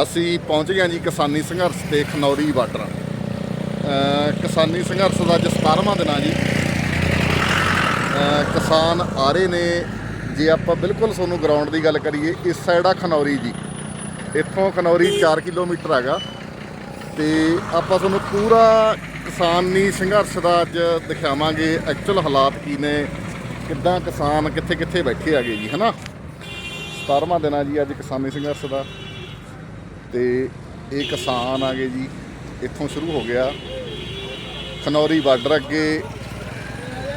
ਅਸੀਂ ਪਹੁੰਚ ਗਏ ਹਾਂ ਜੀ ਕਿਸਾਨੀ ਸੰਘਰਸ਼ ਤੇ ਖਨੌਰੀ ਬਾਰਡਰ। ਕਿਸਾਨੀ ਸੰਘਰਸ਼ ਦਾ ਅੱਜ 17ਵਾਂ ਦਿਨ ਆ ਜੀ। ਕਿਸਾਨ ਆ ਰਹੇ ਨੇ, ਜੇ ਆਪਾਂ ਬਿਲਕੁਲ ਤੁਹਾਨੂੰ ਗਰਾਊਂਡ ਦੀ ਗੱਲ ਕਰੀਏ, ਇਸ ਸਾਈਡ ਆ ਖਨੌਰੀ ਜੀ। ਇੱਥੋਂ ਖਨੌਰੀ 4 ਕਿਲੋਮੀਟਰ ਹੈਗਾ। ਤੇ ਆਪਾਂ ਤੁਹਾਨੂੰ ਪੂਰਾ ਕਿਸਾਨੀ ਸੰਘਰਸ਼ ਦਾ ਅੱਜ ਦਿਖਾਵਾਂਗੇ ਐਕਚੁਅਲ ਹਾਲਾਤ ਕੀ ਨੇ, ਕਿੱਦਾਂ ਕਿਸਾਨ ਕਿੱਥੇ ਕਿੱਥੇ ਬੈਠੇ ਹੈਗੇ ਜੀ, ਹਨਾ? 17ਵਾਂ ਦਿਨ ਆ ਜੀ ਅੱਜ ਕਿਸਾਨੀ ਸੰਘਰਸ਼ ਦਾ। ਤੇ ਇਹ ਕਿਸਾਨ ਆ ਗਏ ਜੀ, ਇੱਥੋਂ ਸ਼ੁਰੂ ਹੋ ਗਿਆ। ਖਨੌਰੀ ਬਾਰਡਰ ਅੱਗੇ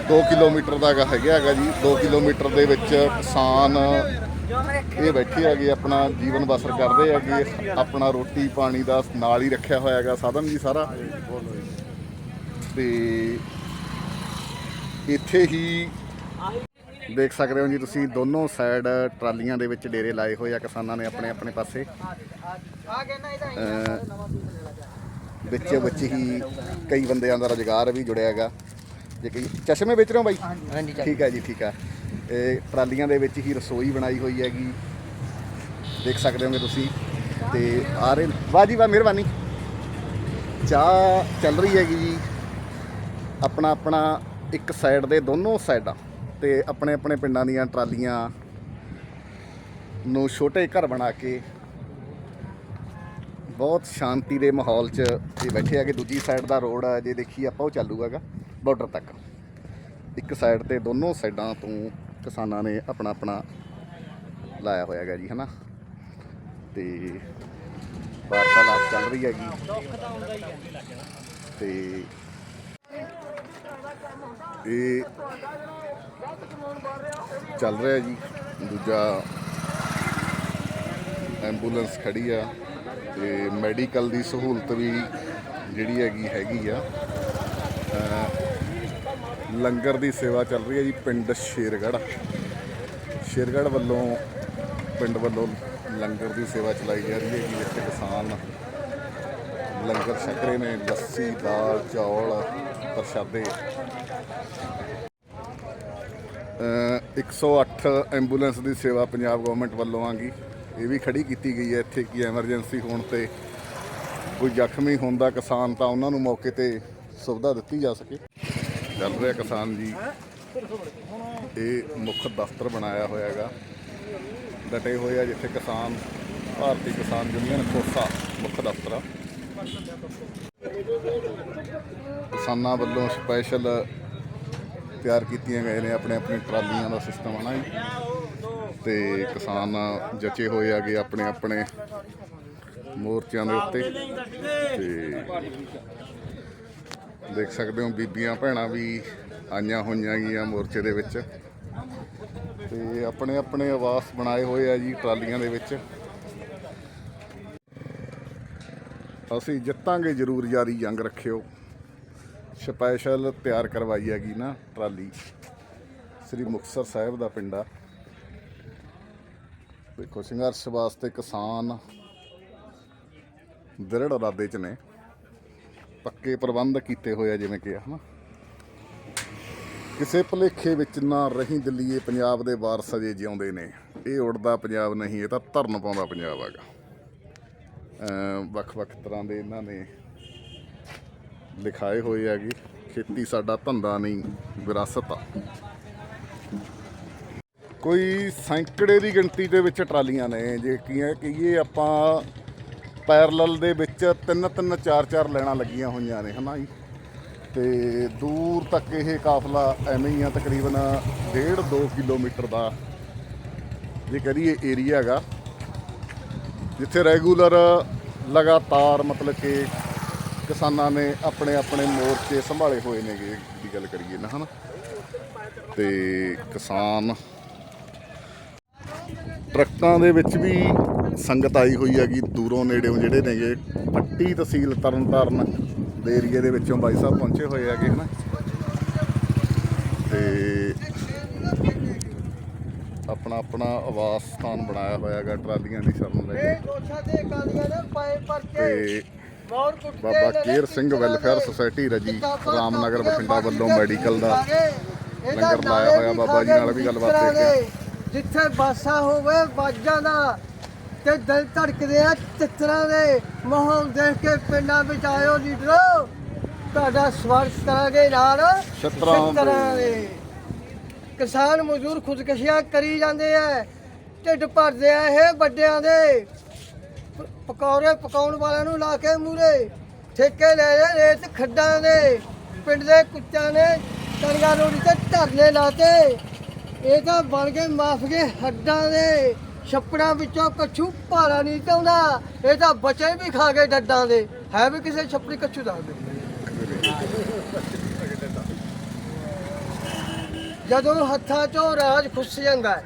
2 ਕਿਲੋਮੀਟਰ ਦਾ ਹੈਗਾ ਹੈਗਾ ਹੈਗਾ ਜੀ। 2 ਕਿਲੋਮੀਟਰ ਦੇ ਵਿੱਚ ਕਿਸਾਨ ਇਹ ਬੈਠੇ ਹੈਗੇ, ਆਪਣਾ ਜੀਵਨ ਬਸਰ ਕਰਦੇ ਹੈਗੇ। ਆਪਣਾ ਰੋਟੀ ਪਾਣੀ ਦਾ ਨਾਲ ਹੀ ਰੱਖਿਆ ਹੋਇਆ ਹੈਗਾ ਸਾਧਨ ਜੀ ਸਾਰਾ। ਤੇ ਇੱਥੇ ਹੀ ਦੇਖ ਸਕਦੇ ਹੋ ਜੀ ਤੁਸੀਂ, ਦੋਨੋਂ ਸਾਈਡ ਟਰਾਲੀਆਂ ਦੇ ਵਿੱਚ ਡੇਰੇ ਲਾਏ ਹੋਏ ਆ ਕਿਸਾਨਾਂ ਨੇ ਆਪਣੇ ਆਪਣੇ ਪਾਸੇ। ਵਿੱਚ ਵਿੱਚ ਹੀ ਕਈ ਬੰਦਿਆਂ ਦਾ ਰੁਜ਼ਗਾਰ ਵੀ ਜੁੜਿਆ ਹੈਗਾ। ਜੇ ਕਈ ਚਸ਼ਮੇ ਵੇਚ ਰਹੇ ਹੋ ਬਾਈ? ਹਾਂਜੀ ਠੀਕ ਹੈ ਜੀ ਠੀਕ ਹੈ। ਇਹ ਟਰਾਲੀਆਂ ਦੇ ਵਿੱਚ ਹੀ ਰਸੋਈ ਬਣਾਈ ਹੋਈ ਹੈਗੀ। ਦੇਖ ਸਕਦੇ ਹੋਗੇ ਤੁਸੀਂ। ਤੇ ਆ ਰਹੇ ਵਾਹ ਜੀ ਵਾਹ ਮਿਹਰਬਾਨੀ। ਚਾਹ ਚੱਲ ਰਹੀ ਹੈਗੀ ਜੀ। ਆਪਣਾ ਆਪਣਾ ਇੱਕ ਸਾਈਡ ਦੇ ਦੋਨੋਂ ਸਾਈਡਾਂ ਤੇ ਆਪਣੇ ਆਪਣੇ ਪਿੰਡਾਂ ਦੀਆਂ ਟਰਾਲੀਆਂ ਨੂੰ ਛੋਟੇ ਘਰ ਬਣਾ ਕੇ ਬਹੁਤ ਸ਼ਾਂਤੀ ਦੇ ਮਾਹੌਲ 'ਚ ਇਹ ਬੈਠੇ ਆ ਕਿ ਦੂਜੀ ਸਾਈਡ ਦਾ ਰੋਡ ਆ, ਜੇ ਦੇਖੀ ਆਪਾਂ, ਉਹ ਚਾਲੂ ਹੈਗਾ ਬਾਰਡਰ ਤੱਕ। ਇੱਕ ਸਾਈਡ ਤੇ ਦੋਨੋਂ ਸਾਈਡਾਂ ਤੋਂ ਕਿਸਾਨਾਂ ਨੇ ਆਪਣਾ ਆਪਣਾ ਲਾਇਆ ਹੋਇਆ ਹੈਗਾ ਜੀ, ਹਨਾ? ਤੇ ਵਾਰਤਾਲਾਪ ਚੱਲ ਰਹੀ ਹੈਗੀ। ਤੇ ਇਹ ਚੱਲ ਰਿਹਾ ਜੀ। ਦੂਜਾ ਐਂਬੂਲੈਂਸ ਖੜੀ ਆ। ਤੇ ਮੈਡੀਕਲ ਦੀ ਸਹੂਲਤ ਵੀ ਜਿਹੜੀ ਹੈਗੀ ਹੈਗੀ ਆ। ਲੰਗਰ ਦੀ ਸੇਵਾ ਚੱਲ ਰਹੀ ਹੈ ਜੀ ਪਿੰਡ ਸ਼ੇਰਗੜ੍ਹ। ਸ਼ੇਰਗੜ੍ਹ ਵੱਲੋਂ, ਪਿੰਡ ਵੱਲੋਂ ਲੰਗਰ ਦੀ ਸੇਵਾ ਚਲਾਈ ਜਾ ਰਹੀ ਹੈ ਜੀ। ਇੱਥੇ ਕਿਸਾਨ ਲੰਗਰ ਛਕ ਰਹੇ ਨੇ, ਲੱਸੀ, ਦਾਲ, ਚੌਲ, ਪ੍ਰਸ਼ਾਦੇ। ਅਹ 108 ਐਂਬੂਲੈਂਸ ਦੀ ਸੇਵਾ ਪੰਜਾਬ ਗਵਰਨਮੈਂਟ ਵੱਲੋਂ ਆਂਗੀ ਇਹ ਵੀ ਖੜੀ ਕੀਤੀ ਗਈ ਹੈ ਇੱਥੇ ਕੀ ਐਮਰਜੈਂਸੀ ਹੋਣ ਤੇ ਕੋਈ ਜ਼ਖਮੀ ਹੁੰਦਾ ਕਿਸਾਨ ਤਾਂ ਉਹਨਾਂ ਨੂੰ ਮੌਕੇ ਤੇ ਸੁਵਿਧਾ ਦਿੱਤੀ ਜਾ ਸਕੇ। ਚੱਲ ਰਿਹਾ ਕਿਸਾਨ ਜੀ। ਇਹ ਮੁੱਖ ਦਫ਼ਤਰ ਬਣਾਇਆ ਹੋਇਆ ਹੈਗਾ। ਡਟੇ ਹੋਏ ਆ ਜਿੱਥੇ ਕਿਸਾਨ, ਭਾਰਤੀ ਕਿਸਾਨ ਯੂਨੀਅਨ ਖੋਸਾ ਮੁੱਖ ਦਫ਼ਤਰ ਆ। ਕਿਸਾਨਾਂ ਵੱਲੋਂ ਸਪੈਸ਼ਲ ਤਿਆਰ ਕੀਤੀਆਂ ਗਏ ਨੇ ਆਪਣੇ ਆਪਣੇ ਟਰਾਲੀਆਂ ਦਾ ਸਿਸਟਮ, ਹਨਾ ਜੀ। ਤੇ ਕਿਸਾਨ ਜਚੇ ਹੋਏ ਆਗੇ ਆਪਣੇ ਆਪਣੇ ਮੋਰਚਿਆਂ ਦੇ ਉੱਤੇ। ਤੇ ਦੇਖ ਸਕਦੇ ਹੋ ਬੀਬੀਆਂ ਭੈਣਾਂ ਵੀ ਆਈਆਂ ਹੋਈਆਂ ਗੀਆਂ ਮੋਰਚੇ ਦੇ ਵਿੱਚ। ਤੇ ਆਪਣੇ ਆਪਣੇ ਆਵਾਸ ਬਣਾਏ ਹੋਏ ਆ ਜੀ ਟਰਾਲੀਆਂ ਦੇ ਵਿੱਚ। ਅਸੀਂ ਜਿੱਤਾਂਗੇ ਜ਼ਰੂਰ ਯਾਰੀ ਜੰਗ ਰੱਖਿਓ। ਸਪੈਸ਼ਲ ਤਿਆਰ ਕਰਵਾਈ ਹੈਗੀ ਨਾ ਟਰਾਲੀ। ਸ੍ਰੀ ਮੁਕਤਸਰ ਸਾਹਿਬ ਦਾ ਪਿੰਡਾ ਦੇਖੋ, ਸੰਘਰਸ਼ ਵਾਸਤੇ ਕਿਸਾਨ ਦ੍ਰਿੜ ਇਰਾਦੇ ਚ ਨੇ। ਪੱਕੇ ਪ੍ਰਬੰਧ ਕੀਤੇ ਹੋਏ ਆ, ਜਿਵੇਂ ਕਿ ਹਨਾ। ਕਿਸੇ ਭਲੇਖੇ ਵਿੱਚ ਨਾ ਰਹੀ ਦਿੱਲੀਏ, ਪੰਜਾਬ ਦੇ ਵਾਰਸ ਅਜੇ ਜਿਉਂਦੇ ਨੇ। ਇਹ ਉੜਦਾ ਪੰਜਾਬ ਨਹੀਂ, ਇਹ ਤਾਂ ਧਰਨ ਪਾਉਂਦਾ ਪੰਜਾਬ ਹੈਗਾ। ਵੱਖ-ਵੱਖ ਤਰ੍ਹਾਂ ਦੇ ਇਹਨਾਂ ਨੇ ਲਿਖਾਏ ਹੋਏ ਹੈਗੇ। ਖੇਤੀ ਸਾਡਾ ਧੰਦਾ ਨਹੀਂ, ਵਿਰਾਸਤ ਆ। ਕੋਈ ਸੈਂਕੜੇ ਦੀ ਗਿਣਤੀ ਦੇ ਵਿੱਚ ਟਰਾਲੀਆਂ ਨੇ, ਜੇ ਕੀ ਹੈ ਕਹੀਏ ਆਪਾਂ ਪੈਰਲਲ ਦੇ ਵਿੱਚ ਤਿੰਨ ਤਿੰਨ ਚਾਰ ਚਾਰ ਲੈਣਾ ਲੱਗੀਆਂ ਹੋਈਆਂ ਨੇ, ਹਨਾ ਜੀ? ਤੇ ਦੂਰ ਤੱਕ ਇਹ ਕਾਫਲਾ ਐਵੇਂ ਹੀ ਆ, ਤਕਰੀਬਨ 1.5 2 ਕਿਲੋਮੀਟਰ ਦਾ ਜੇ ਕਰੀਏ ਏਰੀਆ ਹੈਗਾ, ਜਿੱਥੇ ਰੈਗੂਲਰ ਲਗਾਤਾਰ ਮਤਲਬ ਕਿ ਕਿਸਾਨਾਂ ਨੇ ਆਪਣੇ ਆਪਣੇ ਮੋਰਚੇ ਸੰਭਾਲੇ ਹੋਏ ਨੇਗੇ, ਦੀ ਗੱਲ ਕਰੀਏ ਨਾ, ਹਨਾ? ਤੇ ਕਿਸਾਨ ਟਰੱਕਾਂ ਦੇ ਵਿੱਚ ਵੀ ਸੰਗਤ ਆਈ ਹੋਈ ਹੈਗੀ, ਦੂਰੋਂ ਨੇੜਿਓਂ ਜਿਹੜੇ ਨੇਗੇ। ਪੱਟੀ ਤਹਿਸੀਲ ਤਰਨਤਾਰਨ ਦੇ ਏਰੀਏ ਦੇ ਵਿੱਚੋਂ ਬਾਈ ਸਾਹਿਬ ਪਹੁੰਚੇ ਹੋਏ ਹੈਗੇ, ਹਨਾ? ਤੇ ਆਪਣਾ ਆਪਣਾ ਆਵਾਸ ਸਥਾਨ ਬਣਾਇਆ ਹੋਇਆ ਹੈਗਾ, ਟਰਾਲੀਆਂ ਦੀ ਸ਼ਰਨ ਲੈ ਕੇ। ਤੇ ਬਾਬਾ ਕੇਰ ਸਿੰਘ ਵੈਲਫੇਅਰ ਸੁਸਾਇਟੀ ਰਜੀ ਰਾਮਨਗਰ ਬਠਿੰਡਾ ਵੱਲੋਂ ਮੈਡੀਕਲ ਦਾ ਲੰਗਰ ਲਾਇਆ ਹੋਇਆ ਬਾਬਾ ਜੀ ਨਾਲ ਵੀ ਗੱਲਬਾਤ ਕਰਦੇ ਜਿੱਥੇ ਬਾਸਾ ਹੋਵੇ ਬਾਜਾਂ ਦਾ ਤੇ ਦਿਲ ਧੜਕਦੇ ਆ ਚਿੱਤਰਾਂ ਦੇ ਮਾਹੌਲ ਦੇਖ ਕੇ ਪਿੰਡਾਂ ਵਿੱਚ ਆਇਓ ਲੀਡਰੋ। ਤੁਹਾਡਾ ਸਵਾਗਤ ਕਰਾਂਗੇ ਨਾਲ ਛਿੱਤਰਾਂ ਦੇ। ਕਿਸਾਨ ਮਜ਼ਦੂਰ ਖੁਦਕਸ਼ੀਆਂ ਕਰੀ ਜਾਂਦੇ ਆ ਢਿੱਡ ਭਰਦੇ ਆ ਇਹ ਵੱਡਿਆਂ ਦੇ। ਪਕੌੜੇ ਪਕਾਉਣ ਵਾਲਿਆਂ ਨੂੰ ਲਾ ਕੇ ਮੂਰੇ ਠੇਕੇ ਲੈ ਲੈ ਰੇਤ ਖੱਡਾਂ ਦੇ। ਪਿੰਡ ਦੇ ਕੁੱਤਿਆਂ ਨੇ ਕਣੀਆਂ ਰੋੜੀ ਤੇ ਧਰਨੇ ਲਾਤੇ। ਇਹ ਤਾਂ ਬਣ ਗਏ ਮਾਫਗੇ ਹੱਡਾਂ ਦੇ ਛੱਪੜਾਂ ਵਿੱਚੋਂ ਕੱਛੂ ਭਾਰਾ ਨਹੀਂ ਚਾਉਂਦਾ ਇਹ ਤਾਂ ਬਚੇ ਵੀ ਖਾ ਗਏ ਡੱਡਾਂ ਦੇ। ਹੈ ਵੀ ਕਿਸੇ ਛੱਪੜੀ ਕੱਛੂ ਦਾ ਜਦੋਂ ਹੱਥਾਂ 'ਚੋਂ ਰਾਜ ਖੁੱਸ ਜਾਂਦਾ ਹੈ,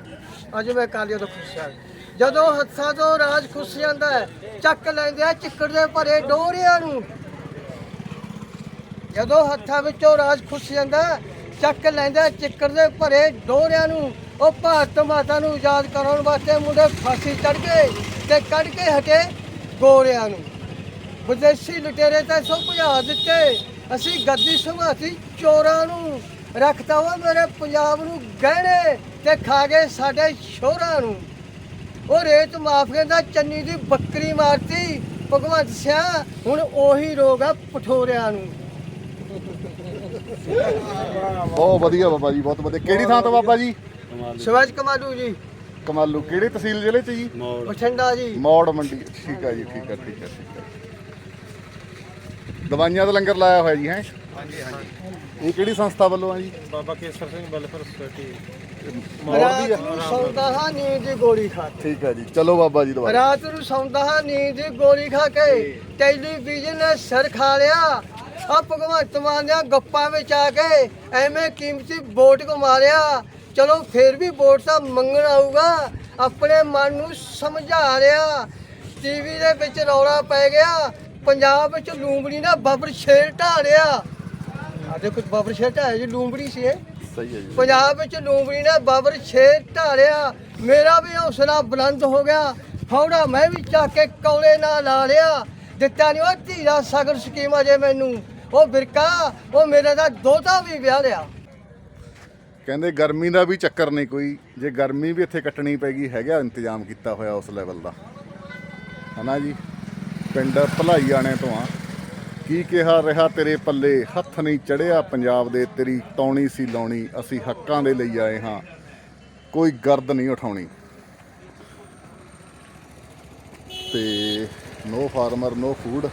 ਅੱਜ ਮੈਂ ਕਾਲੀਆਂ ਤੋਂ ਖੁੱਸਿਆ ਜਦੋਂ ਹੱਥਾਂ 'ਚੋਂ ਰਾਜ ਖੁੱਸ ਜਾਂਦਾ ਚੱਕ ਲੈਂਦੇ ਆ ਚਿੱਕੜ ਦੇ ਭਰੇ ਡੋਰਿਆਂ ਨੂੰ। ਜਦੋਂ ਹੱਥਾਂ ਵਿੱਚੋਂ ਰਾਜ ਖੁੱਸ ਜਾਂਦਾ ਚੱਕ ਲੈਂਦਾ ਹੈ ਦੇ ਭਰੇ ਡੋਰਿਆਂ ਨੂੰ। ਉਹ ਭਾਰਤ ਮਾਤਾ ਨੂੰ ਆਜ਼ਾਦ ਕਰਾਉਣ ਵਾਸਤੇ ਮੁੰਡੇ ਫਾਂਸੀ ਚੜ ਗਏ ਤੇ ਕੱਢ ਕੇ ਹਟੇ ਗੋਰਿਆਂ ਨੂੰ। ਵਿਦੇਸ਼ੀ ਲੁਟੇਰੇ ਤਾਂ ਸਭ ਭਜਾ ਦਿੱਤੇ। ਅਸੀਂ ਗੱਦੀ ਸੰਭਾਤੀ ਚੋਰਾਂ ਨੂੰ। ਰੱਖਤਾ ਵਾ ਮੇਰੇ ਪੰਜਾਬ ਨੂੰ ਗਹਿਣੇ ਤੇ ਖਾ ਗਏ ਸਾਡੇ ਸ਼ੋਹਰਾਂ ਨੂੰ। ਉਹ ਰੇਤ ਮਾਫ਼ ਕਹਿੰਦਾ ਚੰਨੀ ਦੀ ਬੱਕਰੀ ਮਾਰਤੀ। ਭਗਵੰਤ ਸਿਆ, ਹੁਣ ਉਹੀ ਰੋਗ ਆ ਪਠੋਰਿਆਂ ਨੂੰ। ਬਹੁਤ ਵਧੀਆ ਬਾਬਾ ਜੀ ਬਹੁਤ ਵਧੀਆ। ਕਿਹੜੀ ਥਾਂ ਤੋਂ ਬਾਬਾ ਜੀ? ਸਵਜ ਕਮਾਲੂ ਜੀ। ਕਮਾਲੂ ਕਿਹੜੀ ਤਹਿਸੀਲ ਜ਼ਿਲ੍ਹੇ ਚ ਜੀ? ਬਠਿੰਡਾ ਜੀ। ਮੌੜ ਮੰਡੀ ਠੀਕ ਹੈ ਜੀ ਠੀਕ ਹੈ ਠੀਕ ਹੈ ਦਵਾਈਆਂ ਦਾ ਲੰਗਰ ਲਾਇਆ ਹੋਇਆ ਜੀ ਹੈ? ਹਾਂਜੀ ਹਾਂਜੀ। ਇਹ ਕਿਹੜੀ ਸੰਸਥਾ ਵੱਲੋਂ ਆ ਜੀ? Baba Kesar Singh welfare society. ਮੌੜ ਦੀ ਰਾਤ ਆ ਨੂੰ ਸੌਂਦਾ ਹਾਂ ਨੀਂਦ ਦੀ ਗੋਲੀ ਖਾ ਕੇ। ਠੀਕ ਹੈ ਜੀ ਚਲੋ ਬਾਬਾ ਜੀ ਦੁਬਾਰਾ। ਰਾਤ ਨੂੰ ਸੌਂਦਾ ਹਾਂ ਨੀਂਦ ਦੀ ਗੋਲੀ ਖਾ ਕੇ। ਟੈਲੀਵਿਜ਼ਨ ਨੇ ਸਿਰ ਖਾ ਲਿਆ। ਆ ਭਗਵੰਤ ਮਾਨ ਦੀਆਂ ਗੱਪਾਂ ਵਿੱਚ ਆ ਕੇ ਐਵੇਂ ਕੀਮਤੀ ਵੋਟ ਕੋ ਮਾਰਿਆ? ਚਲੋ ਫੇਰ ਵੀ ਵੋਟ ਤਾਂ ਮੰਗਣ ਆਊਗਾ ਆਪਣੇ ਮਨ ਨੂੰ ਸਮਝਾ ਲਿਆ ਟੀਵੀ ਦੇ ਵਿੱਚ ਰੌਲਾ ਪੈ ਗਿਆ ਪੰਜਾਬ ਵਿੱਚ ਲੂੰਬੜੀ ਦਾ ਬੱਬਰ ਸ਼ੇਰ ਢਾੜਿਆ ਆ ਦੇਖੋ ਬੱਬਰ ਸ਼ੇਰ ਢਾਇਆ ਜੀ ਲੂੰਬੜੀ ਸੀ ਇਹ। ਸਹੀ ਹੈ ਜੀ। ਪੰਜਾਬ ਵਿੱਚ ਲੂੰਬੜੀ ਨੇ ਬਾਬਰ ਛੇ ਢਾਲਿਆ ਮੇਰਾ ਵੀ ਹੌਸਲਾ ਬੁਲੰਦ ਹੋ ਗਿਆ। ਫੌੜਾ ਮੈਂ ਵੀ ਚੱਕ ਕੇ ਕੌਲੇ ਨਾਲ ਲਾ ਲਿਆ। ਦਿੱਤਾ ਨਹੀਂ ਉਹ ਧੀਰਾ ਸਗਰ ਸਕੀਮ ਅਜੇ ਮੈਨੂੰ। ਉਹ ਬਿਰਕਾ, ਉਹ ਮੇਰੇ ਦਾ ਦੋਤਾ ਵੀ ਵਿਆਹ ਲਿਆ। ਕਹਿੰਦੇ ਗਰਮੀ ਦਾ ਵੀ ਚੱਕਰ ਨਹੀਂ ਕੋਈ। ਜੇ ਗਰਮੀ ਵੀ ਇੱਥੇ ਕੱਟਣੀ ਪੈਗੀ ਹੈਗਾ ਇੰਤਜ਼ਾਮ ਕੀਤਾ ਹੋਇਆ ਉਸ ਲੈਵਲ ਦਾ। ਹਨਾ ਜੀ? ਪਿੰਡ ਭਲਾਈ ਆਣੇ ਤੋਂ ਆ। ਕੀ ਕਿਹਾ ਰਿਹਾ ਤੇਰੇ ਪੱਲੇ? ਹੱਥ ਨਹੀਂ ਚੜਿਆ ਪੰਜਾਬ ਦੇ, ਤੇਰੀ ਤੌਣੀ ਸੀ ਲਾਉਣੀ। ਅਸੀਂ ਹੱਕਾਂ ਦੇ ਲਈ ਆਏ ਹਾਂ। ਕੋਈ ਗਰਦ ਨਹੀਂ ਉਠਾਉਣੀ। ਤੇ ਨੋ ਫਾਰਮਰ ਨੋ ਫੂਡ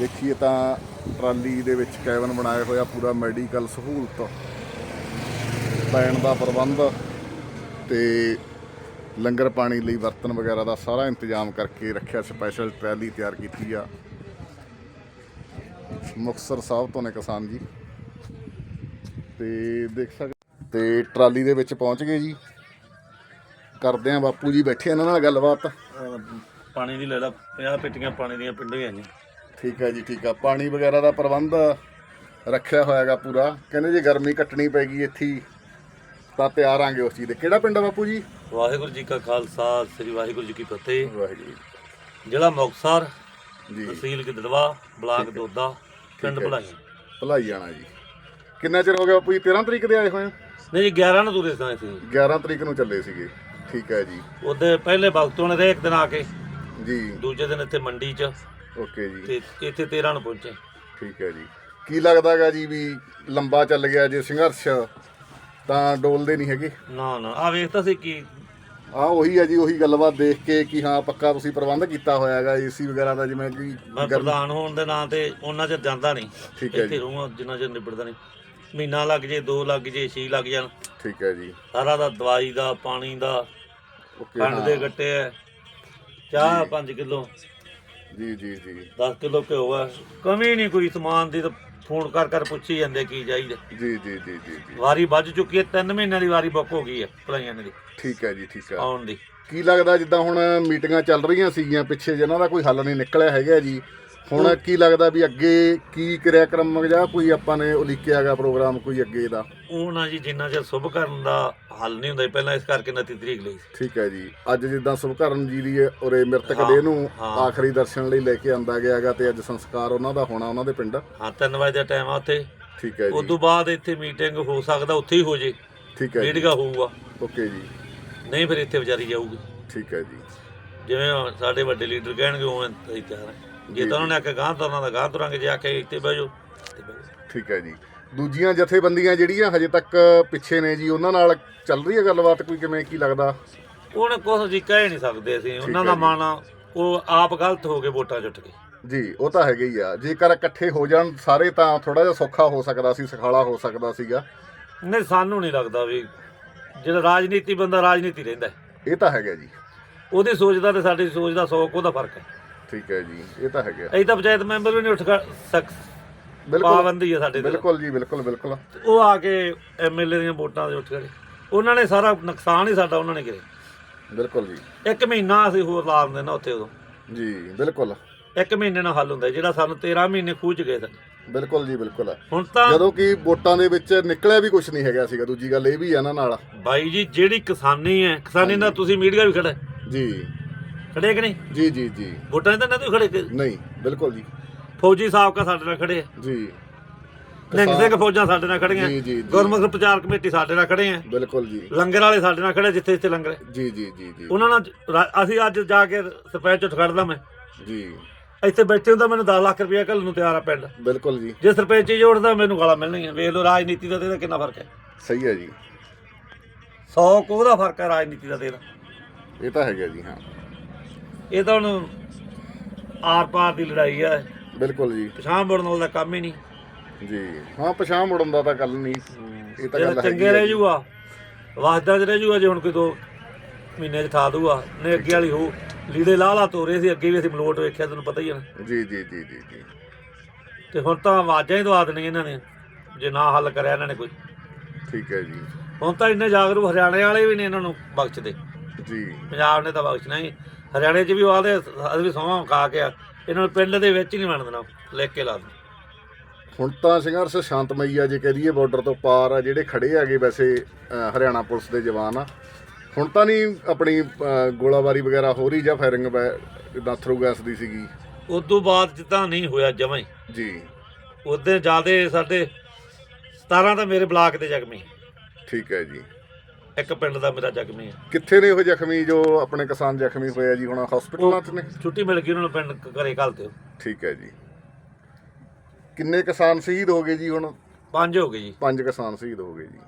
ਦੇਖੀਏ ਤਾਂ ਟਰਾਲੀ ਦੇ ਵਿੱਚ ਕੈਬਨ ਬਣਾਇਆ ਹੋਇਆ ਪੂਰਾ ਮੈਡੀਕਲ ਸਹੂਲਤ। ਪੈਣ ਦਾ ਪ੍ਰਬੰਧ ਤੇ ਲੰਗਰ ਪਾਣੀ ਲਈ ਬਰਤਨ ਵਗੈਰਾ ਦਾ ਸਾਰਾ ਇੰਤਜ਼ਾਮ ਕਰਕੇ ਰੱਖਿਆ, ਸਪੈਸ਼ਲ ਟਰਾਲੀ ਤਿਆਰ ਕੀਤੀ ਆ। ਮੁਕਤਸਰ ਸਾਹਿਬ ਤੋਂ ਨੇ ਕਿਸਾਨ ਜੀ। ਤੇ ਦੇਖ ਸਕਦੇ ਤੇ ਟਰਾਲੀ ਦੇ ਵਿੱਚ ਪਹੁੰਚ ਗਏ ਜੀ। ਕਰਦੇ ਆ ਬਾਪੂ ਜੀ ਬੈਠੇ ਇਹਨਾਂ ਨਾਲ ਗੱਲਬਾਤ। ਪਾਣੀ ਦੀ ਲੈ ਲਾ 50 ਪੇਟੀਆਂ ਪਾਣੀ ਦੀਆਂ ਪਿੰਡੋਂ ਹੀ ਠੀਕ ਹੈ ਜੀ ਠੀਕ ਆ। ਪਾਣੀ ਵਗੈਰਾ ਦਾ ਪ੍ਰਬੰਧ ਰੱਖਿਆ ਹੋਇਆਗਾ ਪੂਰਾ। ਕਹਿੰਦੇ ਜੇ ਗਰਮੀ ਕੱਟਣੀ ਪੈਗੀ ਇੱਥੇ ਤਾਂ ਤਿਆਰ ਆਂਗੇ ਉਸ ਚੀਜ਼ ਦੇ। ਕਿਹੜਾ ਪਿੰਡ ਆ ਬਾਪੂ ਜੀ? ਵਾਹਿਗੁਰੂ ਜੀ ਕਾ ਖਾਲਸਾ ਸ੍ਰੀ ਵਾਹਿਗੁਰੂ ਜੀ ਕੀ ਫਤਿਹ। ਵਾਹਿਗੁਰੂ ਜ਼ਿਲ੍ਹਾ ਮੁਕਤਸਰ ਜੀ। ਤਹਿਸੀਲ ਗਿੱਦੜਵਾ ਬਲਾਕ ਦੋਦਾ ਪਿੰਡ। ਭਲਾਈ ਭਲਾਈ ਜਾਣਾ ਜੀ। ਕਿੰਨਾ ਚਿਰ ਹੋ ਗਿਆ ਬਾਪੂ ਜੀ? 13 ਤਰੀਕ ਦੇ ਆਏ ਹੋਏ? ਨਹੀਂ ਜੀ 11 ਨੂੰ ਤੁਰੇ ਸਾਂ ਅਸੀਂ। 11 ਤਰੀਕ ਨੂੰ ਚੱਲੇ ਸੀਗੇ। ਠੀਕ ਹੈ ਜੀ। ਉਹਦੇ ਪਹਿਲੇ ਵਕਤੋਂ ਨੇ ਰਹੇ ਇੱਕ ਦਿਨ ਆ ਕੇ। ਜੀ। ਦੂਜੇ ਦਿਨ ਇੱਥੇ ਮੰਡੀ 'ਚ। ਓਕੇ ਜੀ। ਤੇ ਇੱਥੇ 13 ਨੂੰ ਪਹੁੰਚੇ। ਠੀਕ ਹੈ ਜੀ। ਕੀ ਲੱਗਦਾਗਾ ਜੀ ਵੀ ਲੰਬਾ ਚੱਲ ਗਿਆ ਜੇ ਸੰਘਰਸ਼ ਤਾਂ ਡੋਲਦੇ ਨਹੀਂ ਹੈਗੇ? ਨਾ ਨਾ। ਆ ਵੇਖਤਾ ਸੀ ਕੀ ਆ ਉਹੀ ਹੈ ਜੀ ਉਹੀ ਗੱਲਬਾਤ ਦੇਖ ਕੇ ਕਿ ਹਾਂ ਪੱਕਾ ਤੁਸੀਂ ਪ੍ਰਬੰਧ ਕੀਤਾ ਹੋਇਆ ਹੈਗਾ ਏਸੀ ਵਗੈਰਾ ਦਾ ਜਿਵੇਂ ਕਿ ਮੈਂ ਗਰਮ- ਪ੍ਰਧਾਨ ਹੋਣ ਦੇ ਨਾਂ ਤੇ ਉਹਨਾਂ ਚਿਰ ਜਾਂਦਾ ਨਹੀਂ। ਠੀਕ ਹੈ ਇੱਥੇ ਜੀ। ਰਹੂੰਗਾ ਜਿੰਨਾ ਚਿਰ ਨਿਬੜਦਾ ਨਹੀਂ। ਮਹੀਨਾ ਲੱਗ ਜੇ ਦੋ ਲੱਗ ਜੇ ਛੇ ਲੱਗ ਜਾਣ। ਠੀਕ ਹੈ ਜੀ। ਸਾਰਾ ਦਾ ਦਵਾਈ ਦਾ ਪਾਣੀ ਦਾ ਓਕੇ ਖੰਡ। ਦੇ ਗੱਟੇ ਐ ਚਾਹ 5 ਕਿਲੋ। ਜੀ ਜੀ ਜੀ। 10 ਕਿਲੋ ਘਿਓ ਆ ਕਮੀ ਨਹੀਂ ਕੋਈ ਸਮਾਨ ਦੀ ਤਾਂ ਫੋਨ ਕਰ ਕਰ ਪੁੱਛੀ ਜਾਂਦੇ ਕੀ ਚਾਹੀਦਾ। ਜੀ ਜੀ ਜੀ ਜੀ ਜੀ। ਵਾਰੀ ਵੱਜ ਚੁੱਕੀ ਹੈ 3 ਮਹੀਨਿਆਂ ਦੀ ਵਾਰੀ ਬੁੱਕ ਹੋ ਗਈ ਹੈ ਭਲਾਈਆਂ ਦੀ। ਠੀਕ ਹੈ ਜੀ ਠੀਕ ਹੈ। ਆਉਣ ਦੀ। ਕੀ ਲੱਗਦਾ ਜਿੱਦਾਂ ਹੁਣ ਮੀਟਿੰਗਾਂ ਚੱਲ ਰਹੀਆਂ ਸੀਗੀਆਂ ਪਿੱਛੇ ਜਿਨ੍ਹਾਂ ਦਾ ਕੋਈ ਹੱਲ ਨਹੀਂ ਨਿਕਲਿਆ ਹੈਗਾ ਜੀ। ਹੁਣ ਕੀ ਲੱਗਦਾ ਵੀ ਅੱਗੇ ਕੀ ਕਿਰਿਆਕਰਮ ਜਾਂ ਕੋਈ ਆਪਾਂ ਨੇ ਉਲੀਕਿਆਗਾ ਪ੍ਰੋਗਰਾਮ ਕੋਈ ਅੱਗੇ ਦਾ? ਉਹ ਨਾ ਜੀ ਜਿੰਨਾ ਚਿਰ ਸੁਭ ਕਰਨ ਦਾ ਹੱਲ ਨਹੀਂ ਹੁੰਦਾ ਪਹਿਲਾਂ ਇਸ ਕਰਕੇ 29 ਤਰੀਕ ਲਈ। ਸੀ। ਠੀਕ ਹੈ ਜੀ। ਅੱਜ ਜਿੱਦਾਂ ਸੁਭਕਰਨ ਜੀ ਦੀ ਉਰੇ ਮ੍ਰਿਤਕ ਹਾਂ, ਦੇਹ ਨੂੰ ਹਾਂ। ਆਖਰੀ ਦਰਸ਼ਨ ਲਈ ਲੈ ਕੇ ਆਂਦਾ ਗਿਆਗਾ ਤੇ ਅੱਜ ਸੰਸਕਾਰ ਉਹਨਾਂ ਦਾ ਹੋਣਾ ਉਹਨਾਂ ਦੇ ਪਿੰਡ। ਹਾਂ 3 ਵਜੇ ਦਾ ਟਾਈਮ ਆ ਉੱਥੇ। ਠੀਕ ਹੈ ਉਸ ਜੀ। ਤੋਂ ਬਾਅਦ ਇੱਥੇ ਮੀਟਿੰਗ ਹੋ ਸਕਦਾ ਉੱਥੇ ਹੀ ਹੋ ਜੇ। ਠੀਕ ਹੈ ਜੀ। ਮੀਟਿੰਗ ਹੋਊਗਾ। ਓਕੇ ਜੀ। ਨਹੀਂ ਫਿਰ ਇੱਥੇ ਵਿਚਾਰੀ ਜਾਊਗੀ। ਠੀਕ ਹੈ ਜੀ। ਜਿਵੇਂ ਸਾਡੇ ਵੱਡੇ ਲੀਡਰ ਕਹਿਣਗੇ ਉਵੇਂ ਅਸੀਂ ਤਿਆਰ ਹਾਂ। ਜੇ ਤਾਂ ਉਹਨਾਂ ਨੇ ਆਖਿਆ ਗਾਂ ਤੁਰਨਾ ਤਾਂ ਗਾਂ ਤੁਰਾਂਗੇ ਜੇ ਆਖਿਆ ਇੱਥੇ ਬਹਿ ਜਾਓ। ਇੱਥੇ ਬਹਿ ਜਾਓ ਠੀਕ ਹੈ ਜੀ। ਦੂਜੀਆਂ ਜਥੇਬੰਦੀਆਂ ਜਿਹੜੀਆਂ ਹਜੇ ਤੱਕ ਪਿੱਛੇ ਨੇ ਜੀ ਉਹਨਾਂ ਨਾਲ ਚੱਲ ਰਹੀ ਹੈ ਗੱਲਬਾਤ ਕੋਈ? ਕਿਵੇਂ ਕੀ ਲੱਗਦਾ? ਉਹਨੇ ਕੁਛ ਜੀ ਕਹਿ ਨਹੀਂ ਸਕਦੇ ਅਸੀਂ। ਉਹਨਾਂ ਦਾ। ਮਨ ਉਹ ਆਪ ਗਲਤ ਹੋ ਕੇ ਵੋਟਾਂ ਚੁੱਟ ਗਏ। ਜੀ ਉਹ ਤਾਂ ਹੈਗਾ ਹੀ ਆ। ਜੇਕਰ ਇਕੱਠੇ ਹੋ ਜਾਣ ਸਾਰੇ ਤਾਂ ਥੋੜਾ ਜਿਹਾ ਸੌਖਾ ਹੋ ਸਕਦਾ ਸੀ ਸਖਾਲਾ ਹੋ ਸਕਦਾ ਸੀਗਾ। ਨਹੀਂ ਸਾਨੂੰ ਨਹੀਂ ਲੱਗਦਾ ਵੀ ਜਿਹੜਾ ਰਾਜਨੀਤੀ ਬੰਦਾ ਰਾਜਨੀਤੀ ਰਹਿੰਦਾ ਹੈ। ਇਹ ਤਾਂ ਹੈਗਾ ਜੀ। ਉਹਦੀ ਸੋਚ ਦਾ ਤੇ ਸਾਡੀ ਸੋਚ ਦਾ 100 ਕੁ ਦਾ ਫ਼ਰਕ ਹੈ। ਠੀਕ ਹੈ ਜੀ ਇਹ ਤਾਂ ਹੈਗਾ ਅਸੀਂ ਤਾਂ ਪੰਚਾਇਤ ਮੈਂਬਰ ਵੀ ਨਹੀਂ ਉੱਠ ਸਕ ਬਿਲਕੁਲ। ਪਾਬੰਦੀ ਹੈ ਸਾਡੇ ਤੇ। ਬਿਲਕੁਲ ਜੀ ਬਿਲਕੁਲ ਬਿਲਕੁਲ। ਉਹ ਆ ਕੇ ਐਮਐਲਏ ਦੀਆਂ ਵੋਟਾਂ ਦੇ ਉੱਠ ਗਏ ਉਹਨਾਂ ਨੇ ਸਾਰਾ ਨੁਕਸਾਨ ਹੀ ਸਾਡਾ ਉਹਨਾਂ ਨੇ ਕਰਿਆ। ਬਿਲਕੁਲ ਜੀ। ਇੱਕ ਮਹੀਨਾ ਅਸੀਂ ਹੋਰ ਲਾ ਦਿੰਦੇ ਨਾ ਉੱਥੇ ਉਦੋਂ। ਜੀ ਬਿਲਕੁਲ। ਇੱਕ ਮਹੀਨੇ ਨਾਲ ਹੱਲ ਹੁੰਦਾ ਜਿਹੜਾ ਸਾਨੂੰ 13 ਮਹੀਨੇ ਖੂਚ ਗਏ ਸਨ। ਬਿਲਕੁਲ ਜੀ ਬਿਲਕੁਲ। ਹੁਣ ਤਾਂ ਜਦੋਂ ਕਿ ਵੋਟਾਂ ਦੇ ਵਿੱਚ ਨਿਕਲਿਆ ਵੀ ਕੁਝ ਨਹੀਂ ਹੈਗਾ ਸੀਗਾ ਦੂਜੀ ਗੱਲ ਇਹ ਵੀ ਆ ਨਾ ਨਾਲ। ਬਾਈ ਜੀ ਜਿਹੜੀ ਕਿਸਾਨੀ ਹੈ ਕਿਸਾਨੀ ਦਾ ਤੁਸੀਂ ਮੀਡੀਆ ਵੀ ਖੜਾ ਹੈ। ਜੀ। ਖੜੇ ਕਿ ਨਹੀਂ? ਜੀ ਜੀ ਜੀ। ਵੋਟਾਂ 'ਚ ਤਾਂ ਨਾ ਤੁਸੀਂ ਖੜੇ ਕਿ- ਨਹੀਂ ਬਿਲਕੁਲ ਜੀ। ਫੌਜੀ ਸਾਬਕਾ ਸਾਡੇ ਨਾਲ ਖੜੇ ਆ। ਜੀ। ਨਿੰਗ ਸਿੰਘ ਫੌਜਾਂ ਸਾਡੇ ਨਾਲ ਖੜੀਆਂ। ਜੀ, ਜੀ, ਜੀ। ਗੁਰਮੁਖ ਪ੍ਰਚਾਰ ਕਮੇਟੀ ਸਾਡੇ ਨਾਲ ਖੜੇ ਆ। ਬਿਲਕੁਲ ਜੀ। ਲੰਗਰ ਵਾਲੇ ਸਾਡੇ ਨਾਲ ਖੜੇ ਜਿੱਥੇ ਜਿੱਥੇ ਲੰਗਰ ਹੈ। ਜੀ ਜੀ ਜੀ ਜੀ। ਉਹਨਾਂ ਨਾਲ ਰਾ- ਅਸੀਂ ਅੱਜ ਜਾ ਕੇ ਸਰਪੰਚ ਉੱਠ ਖੜਦਾ ਮੈਂ। ਜੀ। ਇੱਥੇ ਬੈਠੇ ਹੁੰਦਾ ਮੈਨੂੰ 10 ਲੱਖ ਰੁਪਇਆ ਘੱਲਣ ਨੂੰ ਤਿਆਰ ਆ ਪਿੰਡ। ਬਿਲਕੁਲ ਜੀ। ਜੇ ਸਰਪੰਚ ਹੀ ਉੱਠਦਾ ਮੈਨੂੰ ਗਾਲਾਂ ਮਿਲਣਗੀਆਂ ਵੇਖ ਲਓ ਰਾਜਨੀਤੀ ਦਾ ਤੇ ਇਹਦਾ ਕਿੰਨਾ ਫ਼ਰਕ ਹੈ। ਸਹੀ ਹੈ ਜੀ। 100 ਕੋ ਦਾ ਫ਼ਰਕ ਹੈ ਰਾਜਨੀਤੀ ਦਾ ਤੇ ਇਹਦਾ ਇਹ ਤਾਂ ਹੈਗਾ ਜੀ ਹਾਂ। ਇਹ ਤਾਂ ਹੁਣ ਆਰ ਪਾਰ ਦੀ ਲੜਾਈ ਹੈ ਬਿਲਕੁਲ ਜੀ। ਪਛਾਣ ਬੜਨ ਵਾਲਾ ਕੰਮ ਹੀ ਨਹੀਂ। ਜੀ। ਹਾਂ ਪਛਾਣ ਮੁੜਨ ਦਾ ਤਾਂ ਗੱਲ ਨਹੀਂ। ਇਹ ਤਾਂ ਗੱਲ ਹੈਗੀ ਚੰਗੇ ਆ ਰਹਿ। ਜੂਗਾ ਵਾਸਦਾ ਚ ਰਹਿ ਜੂਗਾ ਜੇ ਹੁਣ ਕੋਈ ਦੋ ਮਹੀਨੇ ਚ ਥਾ ਦੂਗਾ ਨੇ ਅੱਗੇ ਵਾਲੀ ਹੋ ਲੀੜੇ ਲਾਲਾ ਤੋਰੇ ਸੀ ਅੱਗੇ ਵੀ ਅਸੀਂ ਮਲੋਟ ਵੇਖਿਆ ਤੈਨੂੰ ਪਤਾ ਹੀ ਹੈ ਨਾ। ਜੀ ਜੀ ਜੀ ਜੀ ਜੀ। ਤੇ ਹੁਣ ਤਾਂ ਆਵਾਜ਼ਾਂ ਹੀ ਦਵਾ ਦੇਣੀਆਂ ਇਹਨਾਂ ਨੇ ਜੇ ਨਾ ਹੱਲ ਕਰਿਆ ਇਹਨਾਂ ਨੇ ਕੋਈ। ਠੀਕ ਹੈ ਜੀ। ਹੁਣ ਤਾਂ ਇੰਨੇ ਜਾਗਰੂਕ ਹਰਿਆਣੇ ਵਾਲੇ ਵੀ ਨੇ ਇਹਨਾਂ ਨੂੰ ਬਖਸ਼ਦੇ। ਜੀ। ਪੰਜਾਬ ਨੇ ਤਾਂ ਬਖਸ਼ਣਾ ਹੀ। ਹਰਿਆਣੇ 'ਚ ਵੀ ਆਦੇ ਅਸੀਂ ਵੀ ਸੌਂ ਖਾ ਕੇ ਆ। ਇਹਨਾਂ ਨੂੰ ਪਿੰਡ ਦੇ ਵਿੱਚ ਨਹੀਂ ਵੰਡ ਦੇਣਾ ਲਿਖ ਕੇ ਲਾ ਦੇ ਹੁਣ ਤਾਂ ਸੰਘਰਸ਼ ਸ਼ਾਂਤਮਈ ਆ ਜੇ ਕਹਿ ਦਈਏ ਬਾਰਡਰ ਤੋਂ ਪਾਰ ਆ ਜਿਹੜੇ ਖੜੇ ਹੈਗੇ ਵੈਸੇ ਹਰਿਆਣਾ ਪੁਲਿਸ ਦੇ ਜਵਾਨ ਆ। ਹੁਣ ਤਾਂ ਨਹੀਂ ਆਪਣੀ ਗੋਲਾਬਾਰੀ ਵਗੈਰਾ ਹੋ ਰਹੀ ਜਾਂ ਫਾਇਰਿੰਗ ਜਿੱਦਾਂ ਥਰੂ ਗੈਸ ਦੀ ਸੀਗੀ। ਉਸ ਤੋਂ ਬਾਅਦ ਜਿੱਦਾਂ ਨਹੀਂ ਹੋਇਆ ਜਮਾਂ ਹੀ। ਜੀ। ਉਹਦੇ ਜਿਆਦੇ ਸਾਡੇ 17 ਤਾਂ ਮੇਰੇ ਬਲਾਕ ਦੇ ਜ਼ਖਮੀ। ਠੀਕ ਹੈ ਜੀ। ਇੱਕ ਪਿੰਡ ਦਾ ਮੇਰਾ ਜ਼ਖਮੀ ਹੈ। ਕਿੱਥੇ ਨੇ ਉਹ ਜ਼ਖਮੀ ਜੋ ਆਪਣੇ ਕਿਸਾਨ ਜ਼ਖਮੀ ਹੋਏ ਆ ਜੀ ਹੁਣ ਹਸਪੀਟਲਾਂ 'ਚ ਨੇ? ਛੁੱਟੀ ਮਿਲ ਗਈ ਉਹਨਾਂ ਨੂੰ ਪਿੰਡ ਘਰੇ ਘੱਲ ਦਿਓ। ਠੀਕ ਹੈ ਜੀ। ਕਿੰਨੇ ਕਿਸਾਨ ਸ਼ਹੀਦ ਹੋ ਗਏ ਜੀ ਹੁਣ? ਪੰਜ ਹੋ ਗਏ ਜੀ। ਪੰਜ ਕਿਸਾਨ ਸ਼ਹੀਦ ਹੋ ਗਏ ਜੀ।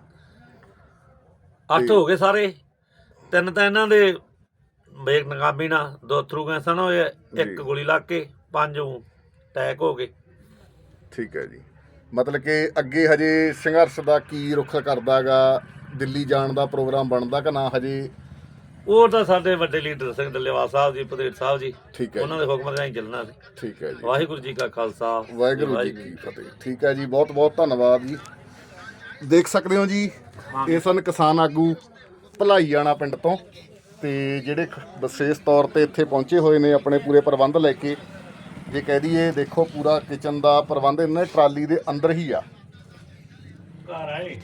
ਅੱਠ ਹੋ ਗਏ ਸਾਰੇ। ਤਿੰਨ ਤਾਂ ਇਹਨਾਂ ਦੇ ਬੇਗ ਨਗਾਮੀ ਨਾਲ ਦੋ ਥਰੂ ਗੈਸਾਂ ਨਾਲ ਹੋਏ ਇੱਕ। ਗੋਲੀ ਲੱਗ ਕੇ ਪੰਜ ਅਟੈਕ ਹੋ ਗਏ। ਠੀਕ ਹੈ ਜੀ। ਮਤਲਬ ਕਿ ਅੱਗੇ ਹਜੇ ਸੰਘਰਸ਼ ਦਾ ਕੀ ਰੁਖ ਕਰਦਾਗਾ ਦਿੱਲੀ ਜਾਣ ਦਾ ਪ੍ਰੋਗਰਾਮ ਬਣਦਾ ਕਿ ਨਾ ਹਜੇ? ਉਹ ਤਾਂ ਸਾਡੇ ਵੱਡੇ ਲੀਡਰ ਸਿੰਘ ਦੱਲੇਵਾਲ ਸਾਹਿਬ ਜੀ ਪਤੇੜ ਸਾਹਿਬ ਜੀ ਠੀਕ ਹੈ ਉਹਨਾਂ ਦੇ ਹੁਕਮ ਹੀ ਚੱਲਣਾ ਸੀ। ਠੀਕ ਹੈ ਜੀ। ਵਾਹਿਗੁਰੂ ਜੀ ਕਾ ਖਾਲਸਾ ਵਾਹਿਗੁਰੂ ਜੀ ਕੀ ਫਤਿਹ। ਠੀਕ ਹੈ ਜੀ ਬਹੁਤ ਬਹੁਤ ਧੰਨਵਾਦ ਜੀ। ਦੇਖ ਸਕਦੇ ਹੋ ਜੀ ਇਹ ਸਨ ਕਿਸਾਨ ਆਗੂ ਭਲਾਈਆਣਾ ਪਿੰਡ ਤੋਂ ਤੇ ਜਿਹੜੇ ਵਿਸ਼ੇਸ਼ ਤੌਰ ਤੇ ਇੱਥੇ ਪਹੁੰਚੇ ਹੋਏ ਨੇ ਆਪਣੇ ਪੂਰੇ ਪ੍ਰਬੰਧ ਲੈ ਕੇ। ਜੇ ਕਹਿ ਦਈਏ ਦੇਖੋ ਪੂਰਾ ਕਿਚਨ ਦਾ ਪ੍ਰਬੰਧ ਇਹਨਾਂ ਟਰਾਲੀ ਦੇ ਅੰਦਰ ਹੀ ਆ। ਘਰ ਆਏ।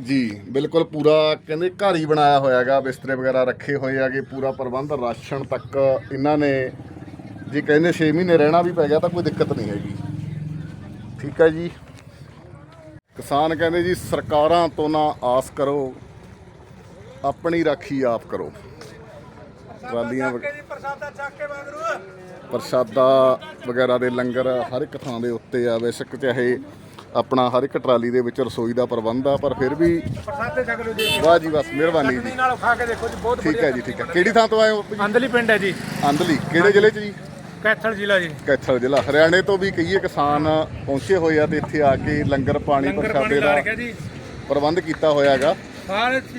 ਜੀ, ਬਿਲਕੁਲ ਪੂਰਾ ਕਹਿੰਦੇ ਘਰ ਹੀ ਬਣਾਇਆ ਹੋਇਆ ਹੈਗਾ ਬਿਸਤਰੇ ਵਗੈਰਾ ਰੱਖੇ ਹੋਏ ਹੈਗੇ, ਪੂਰਾ ਪ੍ਰਬੰਧ, ਰਾਸ਼ਨ ਤੱਕ ਇਹਨਾਂ ਨੇ, ਜੇ ਕਹਿੰਦੇ 6 ਮਹੀਨੇ ਰਹਿਣਾ ਵੀ ਪੈ ਗਿਆ ਤਾਂ ਕੋਈ ਦਿੱਕਤ ਨਹੀਂ ਹੈਗੀ। ਠੀਕ ਹੈ ਜੀ। ਕਿਸਾਨ ਕਹਿੰਦੇ ਜੀ, ਸਰਕਾਰਾਂ ਤੋਂ ਨਾ ਆਸ ਕਰੋ, ਆਪਣੀ ਰਾਖੀ ਆਪ ਕਰੋ। ਟਰਾਲੀਆਂ ਪ੍ਰਸਾਦਾ ਚੱਕ ਕੇ ਬਾਗਰੂ ਪ੍ਰਸ਼ਾਦਾ ਵਗੈਰਾ ਦੇ ਲੰਗਰ ਹਰ ਇੱਕ ਥਾਂ ਦੇ ਉੱਤੇ ਆ, ਬੇਸ਼ੱਕ ਚਾਹੇ ਆਪਣਾ ਹਰ ਇੱਕ ਟਰਾਲੀ ਦੇ ਵਿੱਚ ਰਸੋਈ ਦਾ ਪ੍ਰਬੰਧ ਆ ਪਰ ਫਿਰ ਵੀ ਪ੍ਰਸਾਦੇ ਛਕ ਲਓ ਜੀ ਵਾਹ ਜੀ ਬਸ ਮਿਹਰਬਾਨੀ ਜੀ। ਨਾਲ ਖਾ ਕੇ ਦੇਖੋ ਜੀ ਬਹੁਤ ਠੀਕ ਹੈ ਜੀ ਠੀਕ ਹੈ। ਕਿਹੜੀ ਥਾਂ ਤੋਂ ਆਏ ਹੋ ਅੰਦਰਲੀ ਪਿੰਡ ਹੈ ਜੀ। ਅੰਦਲੀ ਕਿਹੜੇ ਜ਼ਿਲ੍ਹੇ 'ਚ ਜੀ? ਕੈਥਲ ਜ਼ਿਲ੍ਹਾ ਜੀ। ਕੈਥਲ ਜ਼ਿਲ੍ਹਾ। ਹਰਿਆਣੇ ਤੋਂ ਵੀ ਕਈਏ ਕਿਸਾਨ ਪਹੁੰਚੇ ਹੋਏ ਆ ਤੇ ਇੱਥੇ ਆ ਕੇ ਲੰਗਰ ਪਾਣੀ ਪ੍ਰਸ਼ਾਦੇ ਦਾ ਪ੍ਰਬੰਧ ਕੀਤਾ ਹੋਇਆ ਹੈਗਾ।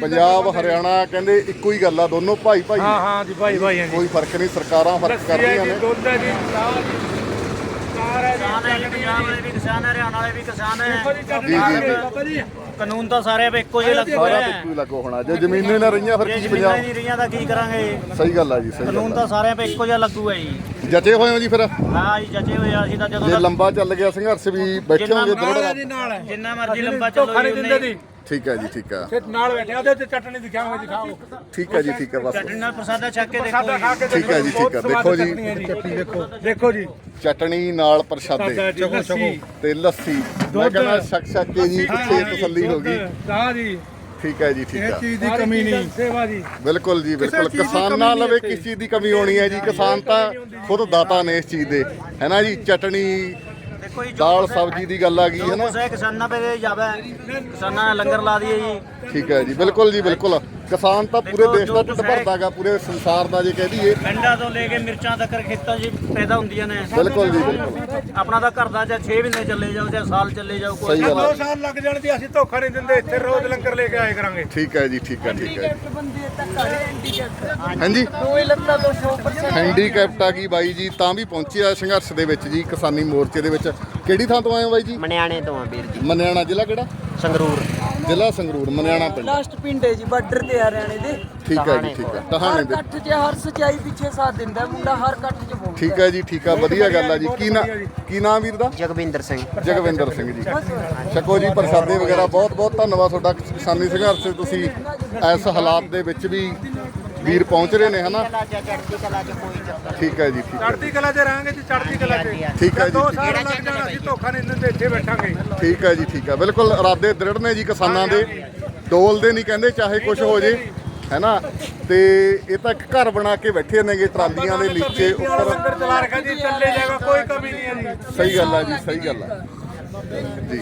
ਪੰਜਾਬ। ਹਰਿਆਣਾ ਕਹਿੰਦੇ ਇੱਕੋ ਹੀ ਗੱਲ ਆ ਦੋਨੋਂ ਭਾਈ ਭਾਈ ਹਾਂ। ਹਾਂ ਜੀ ਭਾਈ ਭਾਈ ਹੈ ਜੀ। ਕੋਈ ਫ਼ਰਕ ਨਹੀਂ ਸਰਕਾਰਾਂ ਫ਼ਰਕ ਕਰਦੀਆਂ ਨੇ। ਦੁੱਧ ਹੈ ਜੀ। ਹੈ ਜੀ ਪੰਜਾਬ ਵਾਲੇ ਵੀ ਕਿਸਾਨ ਹੈ ਹਰਿਆਣਾ ਵਾਲੇ ਵੀ ਕਿਸਾਨ ਹੈ। ਕਾਨੂੰਨ ਤਾਂ ਸਾਰੇ ਵੇ ਇੱਕੋ ਜਿਹੇ ਲੱਗੂ ਸਾਰਾ ਤੇ ਹੈ ਇੱਕੋ ਹੀ ਲੱਗੋ ਹੋਣਾ। ਜੇ ਜ਼ਮੀਨਾਂ ਨਾ ਰਹੀਆਂ ਫਿਰ ਕੀ ਜ਼ਮੀਨਾਂ ਪੰਜਾਬ ਨਹੀਂ ਰਹੀਆਂ ਤਾਂ ਕੀ ਕਰਾਂਗੇ? ਸਹੀ ਗੱਲ ਆ ਜੀ ਸਹੀ ਕਾਨੂੰਨ ਤਾਂ ਸਾਰਿਆਂ 'ਤੇ ਇੱਕੋ ਜਿਹਾ ਲੱਗੂ ਹੈ ਜੀ। ਜੱਜੇ ਹੋਏ ਹੋ ਜੀ ਫਿਰ? ਹਾਂ ਜੀ ਜੱਜੇ ਹੋਏ ਆ ਅਸੀਂ ਤਾਂ ਜਦੋਂ ਜੇ ਲੰਬਾ ਚੱਲ ਗਿਆ ਸੰਘਰਸ਼ ਵੀ ਬੈਠੋਗੇ ਹੈ ਹੈ ਜਿੰਨਾ ਮਰਜ਼ੀ ਲੰਬਾ ਚੱਲੋ ਜੀ। ਠੀਕ ਹੈ ਜੀ ਠੀਕ ਆ ਫਿਰ ਨਾਲ ਬੈਠੇ ਉਹਦੇ ਤੇ ਚਟਨੀ ਦਿਖਾਵਾਂਗੇ ਦਿਖਾਓ। ਠੀਕ ਹੈ ਜੀ ਠੀਕ ਹੈ ਬਸ। ਚਟਨੀ ਨਾਲ ਪ੍ਰਸਾਦਾ ਛਕ ਕੇ ਦੇਖੋ ਪ੍ਰਸਾਦਾ ਖਾ ਕੇ ਠੀਕ ਹੈ ਜੀ, ਠੀਕ ਹੈ। ਦੇਖੋ ਜੀ। ਹੈ ਜੀ। ਦੇਖੋ। ਦੇਖੋ ਜੀ। ਚਟਣੀ ਨਾਲ ਪ੍ਰਸ਼ਾਦੇ। ਸਾਦਾ ਜੀ ਲੱਸੀ। ਤੇ ਲੱਸੀ। ਮੈਂ। ਕਹਿੰਦਾ ਛਕ ਛਕ ਕੇ ਜੀ ਕਿੱਥੇ ਤਸੱਲੀ ਹੋ ਗਈ। ਹਾਂ ਜੀ। ਠੀਕ ਹੈ ਜੀ ਠੀਕ ਇਹ ਹੈ ਚੀਜ਼ ਦੀ ਕਮੀ ਨਹੀਂ। ਸੇਵਾ ਜੀ। ਬਿਲਕੁਲ ਜੀ ਬਿਲਕੁਲ। ਕਿਸਾਨਾਂ ਨਹੀਂ ਲਵੇ। ਕਿਸ ਚੀਜ਼ ਦੀ ਕਮੀ ਹੋਣੀ ਹੈ ਜੀ। ਕਿਸਾਨ ਤਾਂ ਖੁਦ ਦਾਤਾ ਨੇ ਇਸ ਚੀਜ਼ ਦੇ। ਹੈ ਨਾ ਜੀ? ਚਟਣੀ ਜੀ ਦਾਲ ਕੁਛ ਹੈ- ਸਬਜ਼ੀ ਦੀ ਗੱਲ ਆ ਗਈ ਜੋ ਹੈ ਨਾ? ਕੁਛ ਹੈ ਕਿਸਾਨਾਂ ਪੇ ਜਾਵੇ ਕਿਸਾਨਾਂ ਨੇ ਲੰਗਰ ਲਾ ਦਈਏ ਜੀ। ਠੀਕ ਹੈ ਜੀ ਬਿਲਕੁਲ ਜੀ ਬਿਲਕੁਲ। ਕਿਸਾਨ ਤਾਂ ਪੂਰੇ ਦੇਖੋ, ਦੇਸ਼ ਦਾ ਜੋ ਢਿੱਡ ਹੈ- ਭਰਦਾਗਾ ਪੂਰੇ ਸੰਸਾਰ ਦਾ ਜੇ ਕਹਿ ਦਈਏ। ਪਿੰਡਾਂ ਤੋਂ ਲੈ ਕੇ ਮਿਰਚਾਂ ਤੱਕ ਖੇਤਾਂ 'ਚ ਪੈਦਾ ਹੁੰਦੀਆਂ ਨੇ। ਬਿਲਕੁਲ ਜੀ ਬਿਲਕੁਲ। ਆਪਣਾ ਤਾਂ ਘਰ ਦਾ ਚਾਹੇ 6 ਮਹੀਨੇ ਚੱਲੇ ਜਾਓ ਚਾਹੇ ਸਾਲ ਚੱਲੇ ਜਾਓ ਸਹੀ ਗੱਲ ਦੋ ਹੈ ਸਾਲ ਲੱਗ ਜਾਣ ਦੀ ਅਸੀਂ ਧੋਖਾ ਨਹੀਂ ਦਿੰਦੇ ਇੱਥੇ ਰੋਜ਼ ਲੰਗਰ ਲੈ ਕੇ ਆਏ ਕਰਾਂਗੇ। ਠੀਕ ਹੈ ਜੀ ਠੀਕ ਹੈ ਠੀਕ ਹੈ ਹਾਂਜੀ। ਦੋਏ ਲੱਤਾਂ ਤੋਂ 100% ਹੈਂਡੀਕੈਪਟ ਆ ਗਈ ਬਾਈ ਜੀ? ਤਾਂ ਵੀ ਪਹੁੰਚਿਆ ਸੰਘਰਸ਼ ਦੇ ਵਿੱਚ ਜੀ ਕਿਸਾਨੀ ਮੋਰਚੇ ਦੇ ਵਿੱਚ। ਕਿਹੜੀ ਥਾਂ ਤੋਂ ਆਏ ਹੋ ਬਾਈ ਜੀ? ਮਨਿਆਣੇ ਤੋਂ ਆ ਵੀਰ ਜੀ। ਮਨਿਆਣਾ ਜ਼ਿਲ੍ਹਾ ਕਿਹੜਾ? ਸੰਗਰੂਰ। ਜ਼ਿਲ੍ਹਾ ਸੰਗਰੂਰ ਮਨਿਆਣਾ ਪਿੰਡ। ਲਾਸਟ ਪਿੰਡ ਹੈ ਜੀ ਬਾਰਡਰ ਤੇ ਹਰਿਆਣੇ ਦੇ। ਠੀਕ ਹੈ ਜੀ ਠੀਕ ਹੈ। ਹਰ ਟਹਾਣੇ ਦੇ। ਕੱਠ 'ਚ ਹਰ ਸਚਾਈ ਪਿੱਛੇ ਸਾਥ ਦਿੰਦਾ ਹੈ ਮੁੰਡਾ ਹਰ ਕੱਠ 'ਚ ਬੋਲਦਾ ਠੀਕ ਹੈ ਜੀ ਠੀਕ ਆ ਵਧੀਆ ਗੱਲ ਆ ਜੀ। ਕੀ ਨਾ ਕੀ ਨਾਮ ਵੀਰ ਦਾ? ਜਗਵਿੰਦਰ ਸਿੰਘ। ਜਗਵਿੰਦਰ ਸਿੰਘ ਜੀ। ਛਕੋ ਜੀ ਪ੍ਰਸ਼ਾਦੇ ਵਗੈਰਾ ਬਹੁਤ ਬਹੁਤ ਧੰਨਵਾਦ ਤੁਹਾਡਾ ਕਿਸਾਨੀ ਸੰਘਰਸ਼ 'ਚ ਤੁਸੀਂ ਇਸ ਹਾਲਾਤ ਦੇ ਵਿੱਚ ਵੀ ਵੀਰ ਪਹੁੰਚ ਰਹੇ ਨੇ ਹਨਾ? ਕਲਾ ਚ ਚੜ੍ਹਦੀ ਕਲਾ ਚ ਕੋਈ ਚੱਕਰ ਠੀਕ ਹੈ ਜੀ ਠੀਕ ਹੈ। ਚੜ੍ਹਦੀ ਕਲਾ 'ਚ ਰਹਾਂਗੇ ਜੀ ਚੜ੍ਹਦੀ ਕਲਾ 'ਚ। ਠੀਕ ਹੈ ਜੀ ਦੋ ਠੀਕ- ਸਾਲ ਲੱਗ ਜਾਣ ਅਸੀਂ ਧੋਖਾ ਨਹੀਂ ਦਿੰਦੇ ਇੱਥੇ ਬੈਠਾਂਗੇ। ਠੀਕ ਹੈ ਜੀ ਠੀਕ ਹੈ। ਬਿਲਕੁਲ ਇਰਾਦੇ ਦ੍ਰਿੜ ਨੇ ਜੀ ਕਿਸਾਨਾਂ ਦੇ। ਡੋਲਦੇ ਨਹੀਂ ਕਹਿੰਦੇ ਚਾਹੇ ਕੁਝ ਹੋ ਜੇ ਹੈਨਾ? ਤੇ ਇਹ ਤਾਂ ਇੱਕ ਘਰ ਬਣਾ ਕੇ ਬੈਠੇ ਨੇਗੇ ਟਰਾਲੀਆਂ ਦੇ ਨੀਚੇ ਉੱਪਰ। ਲੰਗਰ ਚਲਾ ਰੱਖਿਆ ਜੀ ਚੱਲੇ ਜਾਏਗਾ ਕੋਈ ਕਮੀ ਨਹੀਂ ਹੈ ਜੀ। ਸਹੀ ਗੱਲ ਆ ਜੀ ਸਹੀ ਗੱਲ ਆ ਜੀ।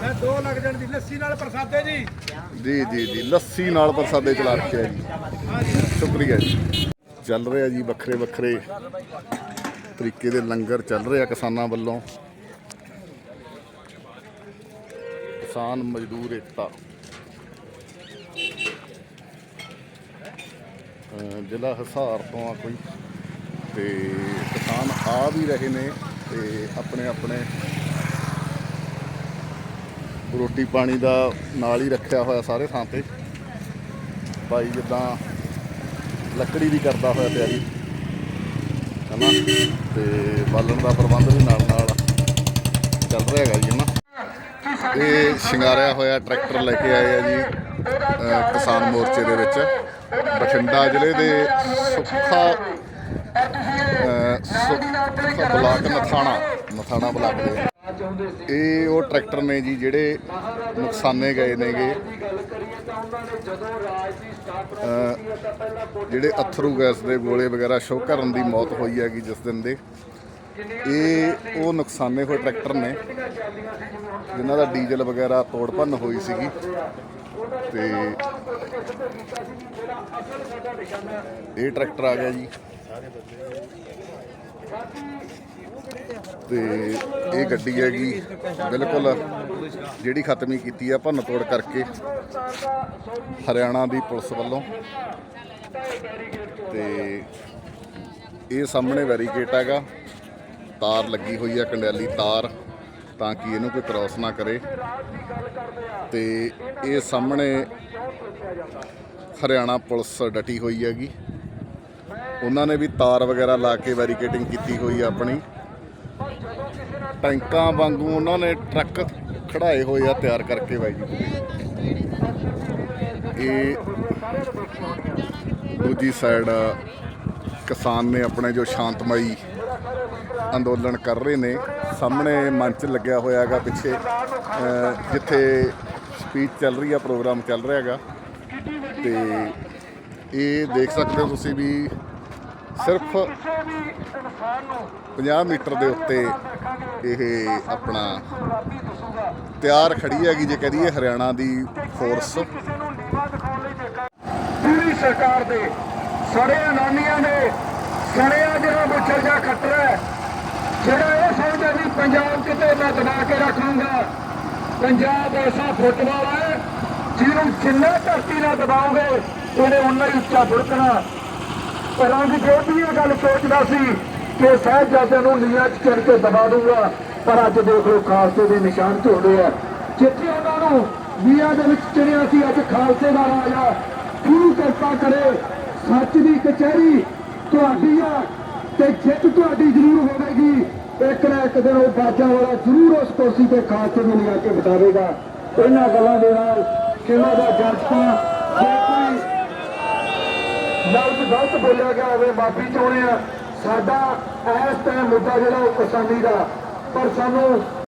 ਮੈਂ ਦੋ ਲੱਗ ਜਾਣ ਦੀ ਲੱਸੀ ਨਾਲ ਪ੍ਰਸਾਦੇ ਜੀ। ਜੀ ਜੀ ਜੀ। ਲੱਸੀ ਨਾਲ ਪ੍ਰਸਾਦੇ ਚਲਾ ਰੱਖਿਆ ਜੀ। ਸ਼ੁਕਰੀਆ ਜੀ। ਚੱਲ ਰਿਹਾ ਜੀ ਵੱਖਰੇ ਵੱਖਰੇ ਤਰੀਕੇ ਦੇ ਲੰਗਰ ਚੱਲ ਰਿਹਾ ਕਿਸਾਨਾਂ ਵੱਲੋਂ। ਕਿਸਾਨ ਮਜ਼ਦੂਰ ਏਕਤਾ। ਜ਼ਿਲ੍ਹਾ ਹਿਸਾਰ ਤੋਂ ਆ ਕੋਈ। ਤੇ ਕਿਸਾਨ ਆ ਵੀ ਰਹੇ ਨੇ ਤੇ ਆਪਣੇ ਆਪਣੇ ਰੋਟੀ ਪਾਣੀ ਦਾ ਨਾਲ ਹੀ ਰੱਖਿਆ ਹੋਇਆ ਸਾਰੇ ਥਾਂ ਤੇ। ਭਾਈ ਜਿੱਦਾਂ ਲੱਕੜੀ ਦੀ ਕਰਦਾ ਹੋਇਆ ਤਿਆਰੀ। ਹਨਾ? ਤੇ ਬਾਲਣ ਦਾ ਪ੍ਰਬੰਧ ਵੀ ਨਾਲ ਨਾਲ ਚੱਲ ਰਿਹਾ ਹੈਗਾ ਜੀ, ਹਨਾ? ਇਹ ਸ਼ਿੰਗਾਰਿਆ ਹੋਇਆ ਟਰੈਕਟਰ ਲੈ ਕੇ ਆਏ ਆ ਜੀ ਕਿਸਾਨ ਮੋਰਚੇ ਦੇ ਵਿੱਚ। ਬਠਿੰਡਾ ਜ਼ਿਲ੍ਹੇ ਦੇ ਸੁੱਖਾ ਸੁੱਖਾ ਬਲਾਕ ਨਥਾਣਾ ਨਥਾਣਾ ਬਲਾਕ ਦੇ। ਇਹ ਉਹ ਟਰੈਕਟਰ ਨੇ ਜੀ ਜਿਹੜੇ ਨੁਕਸਾਨੇ ਗਏ ਨੇਗੇ। ਜਿਹੜੇ ਅਥਰੂ ਗੈਸ ਦੇ ਗੋਲੇ ਵਗੈਰਾ ਸ਼ੋ ਕਰਨ ਦੀ ਮੌਤ ਹੋਈ ਹੈਗੀ ਜਿਸ ਦਿਨ ਦੇ। ਇਹ ਉਹ ਨੁਕਸਾਨੇ ਹੋਏ ਟਰੈਕਟਰ ਨੇ, ਜਿਨ੍ਹਾਂ ਦਾ ਡੀਜ਼ਲ ਵਗੈਰਾ ਤੋੜ ਭੰਨ ਹੋਈ ਸੀਗੀ। ਤੇ ਇਹ ਟਰੈਕਟਰ ਆ ਗਿਆ ਜੀ। ਤੇ ਇਹ ਗੱਡੀ ਹੈਗੀ, ਬਿਲਕੁਲ ਜਿਹੜੀ ਖਤਮੀ ਕੀਤੀ ਆ ਭੰਨ ਤੋੜ ਕਰਕੇ ਹਰਿਆਣਾ ਦੀ ਪੁਲਿਸ ਵੱਲੋਂ। ਤੇ ਇਹ ਸਾਹਮਣੇ ਵੈਰੀਕੇਟ ਹੈਗਾ, ਤਾਰ ਲੱਗੀ ਹੋਈ ਆ ਕੰਡਿਆਲੀ ਤਾਰ, ਤਾਂ ਕਿ ਇਹਨੂੰ ਕੋਈ ਕ੍ਰਾਸ ਨਾ ਕਰੇ। ਤੇ ਇਹ ਸਾਹਮਣੇ ਹਰਿਆਣਾ ਪੁਲਿਸ ਡਟੀ ਹੋਈ ਹੈਗੀ। ਉਹਨਾਂ ਨੇ ਵੀ ਤਾਰ ਵਗੈਰਾ ਲਾ ਕੇ ਵੈਰੀਕੇਟਿੰਗ ਕੀਤੀ ਹੋਈ ਆ ਆਪਣੀ। ਟੈਂਕਾਂ ਵਾਂਗੂ ਉਹਨਾਂ ਨੇ ਟਰੱਕ ਖੜਾਏ ਹੋਏ ਆ ਤਿਆਰ ਕਰਕੇ ਬਾਈ ਜੀ। ਇਹ ਦੂਜੀ ਸਾਈਡ ਕਿਸਾਨ ਨੇ ਆਪਣੇ ਜੋ ਸ਼ਾਂਤਮਈ ਅੰਦੋਲਨ ਕਰ ਰਹੇ ਨੇ, ਸਾਹਮਣੇ ਮੰਚ ਲੱਗਿਆ ਹੋਇਆ ਹੈਗਾ ਪਿੱਛੇ ਜਿੱਥੇ ਸਪੀਚ ਚੱਲ ਰਹੀ ਆ ਪ੍ਰੋਗਰਾਮ ਚੱਲ ਰਿਹਾ ਹੈਗਾ। ਤੇ ਇਹ ਦੇਖ ਸਕਦੇ ਹੋ ਤੁਸੀਂ ਵੀ ਸਿਰਫ 50 ਮੀਟਰ ਦੇ ਉੱਤੇ ਇਹ ਆਪਣਾ ਤਿਆਰ ਖੜੀ ਹੈਗੀ ਜੇ ਕਹਦੀਏ ਹਰਿਆਣਾ ਦੀ ਫੋਰਸ ਪੂਰੀ ਸਰਕਾਰ ਦੇ ਸੜੇ ਨਾਨੀਆਂ ਦੇ ਸੜਿਆ ਜਿਹੜਾ ਮੁੱਛਰ ਜਾ ਖੱਟਰਾ ਹੈ, ਜਿਹੜਾ ਇਹ ਸਮਝਦਾ ਵੀ ਪੰਜਾਬ ਕਿਤੇ ਮੈਂ ਦਬਾ ਕੇ ਰੱਖ ਲੂੰਗਾ ਪੰਜਾਬ ਐਸਾ ਫੁੱਟਬਾਲ ਹੈ ਜਿਹਨੂੰ ਜਿੰਨਾ ਧਰਤੀ ਨਾਲ ਦਬਾਓਗੇ ਉਹਨੇ ਉਨਾ ਹੀ ਉੱਚਾ ਬੁੜਕਣਾ ਰੰਗ ਵੀ ਇਹ ਗੱਲ ਸੋਚਦਾ ਸੀ ਕਿ ਸਾਹਿਬਜ਼ਾਦਿਆਂ ਨੂੰ ਨੀਹਾਂ 'ਚ ਚੜ ਕੇ ਦਬਾ ਦੂੰਗਾ ਪਰ ਅੱਜ ਦੇਖ ਲਓ, ਖਾਲਸੇ ਦੇ ਨਿਸ਼ਾਨ ਝੋਲੇ ਆ। ਜਿੱਥੇ ਉਹਨਾਂ ਨੂੰ ਵੀਆਂ ਦੇ ਵਿੱਚ ਚੜਿਆ ਸੀ, ਅੱਜ ਖਾਲਸੇ ਦਾ ਰਾਜ ਆ। ਗੁਰੂ ਕਿਰਪਾ ਕਰੇ, ਸੱਚ ਦੀ ਕਚਹਿਰੀ ਤੁਹਾਡੀ ਆ ਤੇ ਜਿੱਤ ਤੁਹਾਡੀ ਜ਼ਰੂਰ ਹੋਵੇਗੀ। ਇੱਕ ਨਾ ਇੱਕ ਦਿਨ ਉਹ ਬਾਜਾ ਵਾਲਾ ਜ਼ਰੂਰ ਉਸ ਕੁਰਸੀ ਤੇ ਖਾਲਸੇ ਨੂੰ ਲਿਆ ਕੇ ਬਿਠਾਵੇਗਾ ਇਹਨਾਂ ਗੱਲਾਂ ਦੇ ਨਾਲ ਕਿਵੇਂ ਦਾ ਜਨਤਾ ਜੇ ਕੋਈ ਲਫ਼ਜ਼ ਗਲਤ ਬੋਲਿਆ ਗਿਆ ਹੋਵੇ, ਮਾਫੀ ਚਾਹੁੰਦੇ ਆ। ਸਾਡਾ ਇਸ ਟਾਈਮ ਮੁੱਦਾ ਜਿਹੜਾ ਉਹ ਕਿਸਾਨੀ ਦਾ ਪਰ ਸਾਨੂੰ